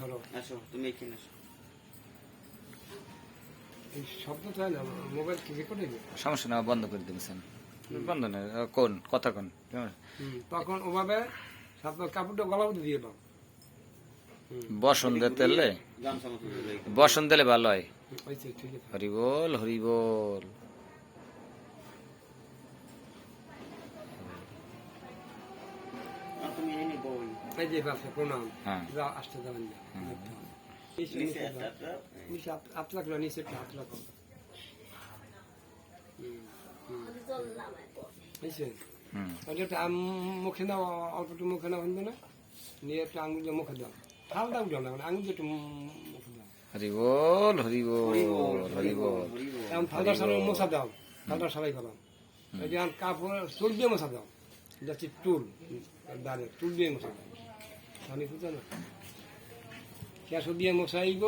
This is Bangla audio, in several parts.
ধরো। আসো তুমি এখানে আসো। এই শব্দ না মোবাইল কি রেকর্ড হইবে সমস্যা না বন্ধ করে দিয়েছেন বন্ধ না কোন? কথা কোন? তখন ওভাবে সাথে কাপড়টা গলা মধ্যে দিয়ে দাও। বসন্ত তেলে। বসন্ত দিলে ভালো হয়। হুম, হয়েছে ঠিক আছে। হরি বল হরি বল মুখে নাও অল্প একটু মুখে নাও শুনবে না? নিয়ে একটু আঙুল দিয়ে মুখে দাও। ঠান্ডা উঠো না মানে আঙুল দিয়ে একটু মুখে দাও। হরি বল হরি বল হরি বল এখন ঠান্ডা সারা মশা দাও। ঠান্ডা সারাই করো। এই যে এখন কাপড় চুল দিয়ে মশা দাও। যাচ্ছি টুল দাঁড়ে টুল দিয়ে মশা দাও। আমি বুঝো না। কেঁচো দিয়ে মশাইব।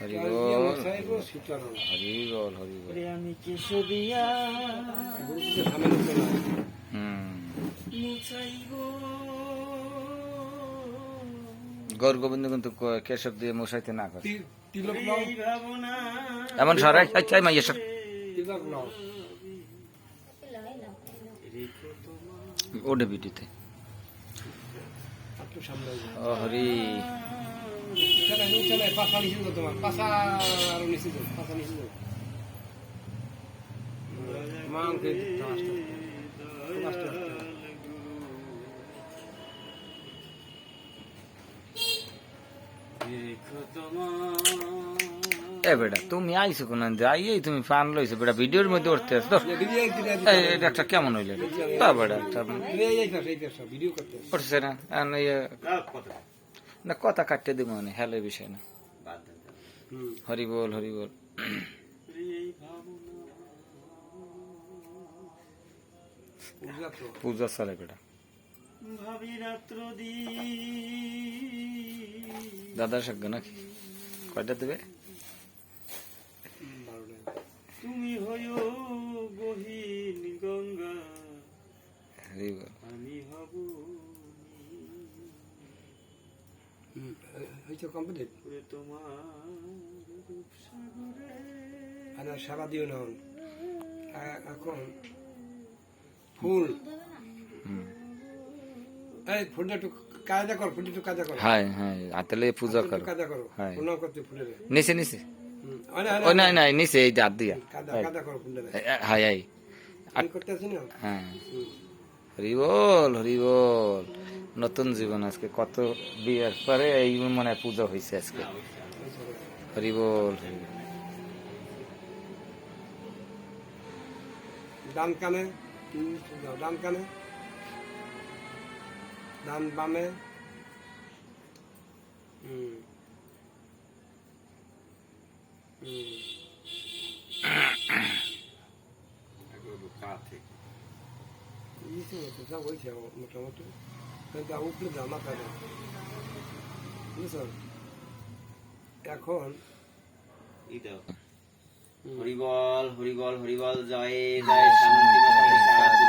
হরি কেঁচো দিয়ে বল মশাইব শীতল হরি বল হরি বল আমি কেশবিয়া গুরুকে সামনে নিতে না। হুম। গৌর গোবিন্দ কিন্তু কেশব দিয়ে মশাইতে না করে। এমন সরাই চাই মাইয়া সব তিলক নাও। রেখো তোমার ওডে বিটিতে একটু সামনে যাও। ও হরি। চলে চলে পাশা নিচে দাও তোমার। পাশা আরও নিচে দাও পাশা নিচে দাও মা আমাকে দিতে আসতে খুব আস্তে আস্তে রেখো তোমার এ বেটা তুমি আইছো কোন আইয়েই তুমি ফান লইছো বেটা ভিডিওর মধ্যে উঠতে এই এটা একটা কেমন হইলে? তা বেটা একটা করতে উঠছে না? ইয়ে, না কথা কাটতে দিব মানে হেলে বিষয় না। হরি বল হরি বল। পূজা চলে বেটা। দাদা সাগ্য নাকি? কয়টা দেবে? গহীন গঙ্গা আমি হব হয়েছে কমপ্লিট তোমার আর সারা দিও না এখন। ফুল। এই ফুলটা একটু কায়দা কর ফুলটা একটু কায়দা কর হ্যাঁ হ্যাঁ হাতে পূজা করো কায়দা করো হ্যাঁ। করতে ফুলের নিচে নিচে ও নাই নাই নিচে এই হাত দিয়া। Hi hi. হ্যাঁ। হুম। হরি বল হরি বল। নতুন জীবন আজকে কত বিয়ের পরে এই মনে পূজা হয়েছে আজকে। হরি বল হরি বল। ডান কানে ডান কানে। ডান বামে। হুম হুম পা থেকে নিচে মতো যা হয়েছে আমার মোটামুটি কিন্তু উপরে দাও মাথা দাও বুঝছ এখন হরিবল হরিবল হরিবল জয় জয় শান্তি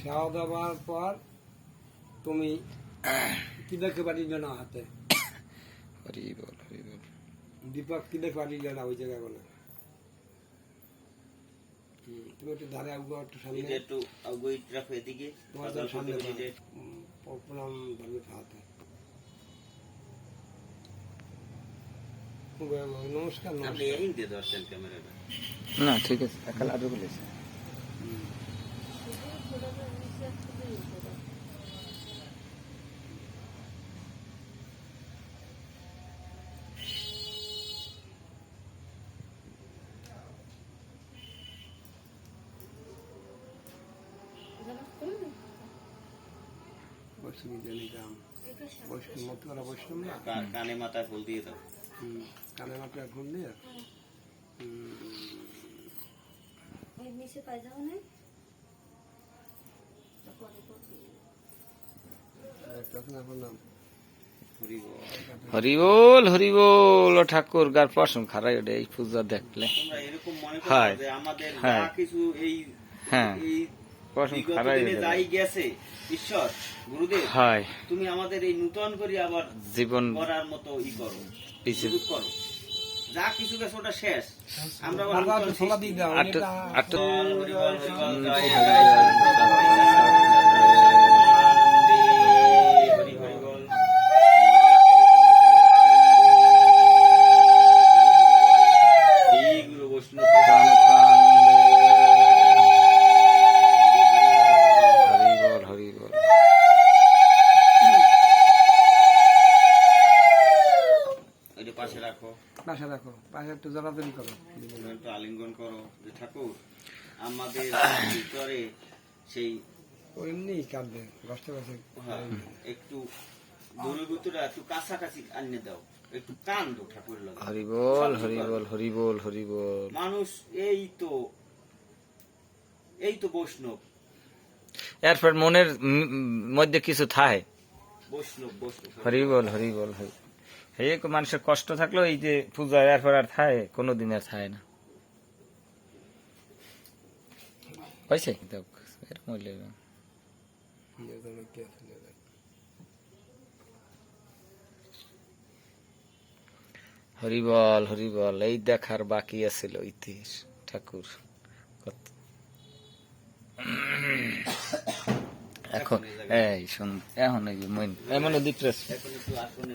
সেবা দেওয়ার পর তুমি কি দেখে বাড়ি জানা হাতে? হরি বল হরি বল দীপক কি দেখে বাড়ি জানা ওই হুম, তুমি একটু ধারে আগুয়া একটু সামনে। একটু আগুই রাখো এদিকে তোমার সামনে প্রণাম ধর্মে হাতে। নমস্কার না ঠিক আছে একাল আরও বলেছে। বৈষ্ণবী জানি দাম বৈষ্ণব মতো ওরা বৈষ্ণব না কানে মাথায় ফুল দিয়ে দাও কানে মাথায় ফুল দিয়ে নিচে পায়জামা নেই তারপরে করবি। একটা আছে না আপনার নাম হরিবল হরিবোল ঠাকুর গার পশম খারাই ওটা এই পূজা দেখলে মনে হয়। আমাদের হ্যাঁ। কিছু এই হ্যাঁ। যাই গেছে ঈশ্বর গুরুদেব হয়। তুমি আমাদের এই নূতন করে আবার জীবন করার মতো ই করো করো। যা কিছু গেছে ওটা শেষ। আমরা আবার পাশে রাখো পাশে একটু জড়াজড়ি করো। একটু আলিঙ্গন করো যে ঠাকুর আমাদের ভিতরে সেই এমনি কাঁদবে কষ্ট করছে হ্যাঁ, একটু দূরীভূতরা একটু কাছাকাছি আনিয়ে দাও একটু কান্দো ঠাকুরের লগে। হরিবল হরিবল হরিবল হরিবল। মানুষ এই তো এই তো বৈষ্ণব। এরপর মনের মধ্যে কিছু থায়। বৈষ্ণব বৈষ্ণব। হরিবল হরিবল হরি এই মানুষের কষ্ট থাকলেও এই যে পূজা এরপর আর থায়, কোনোদিন আর থায় না। হয়েছে? হরিবল হরিবল এই দেখার বাকি আছিল ইতিহাস, ঠাকুর। এখন, এই শুন, এখন মইন এমন আসনে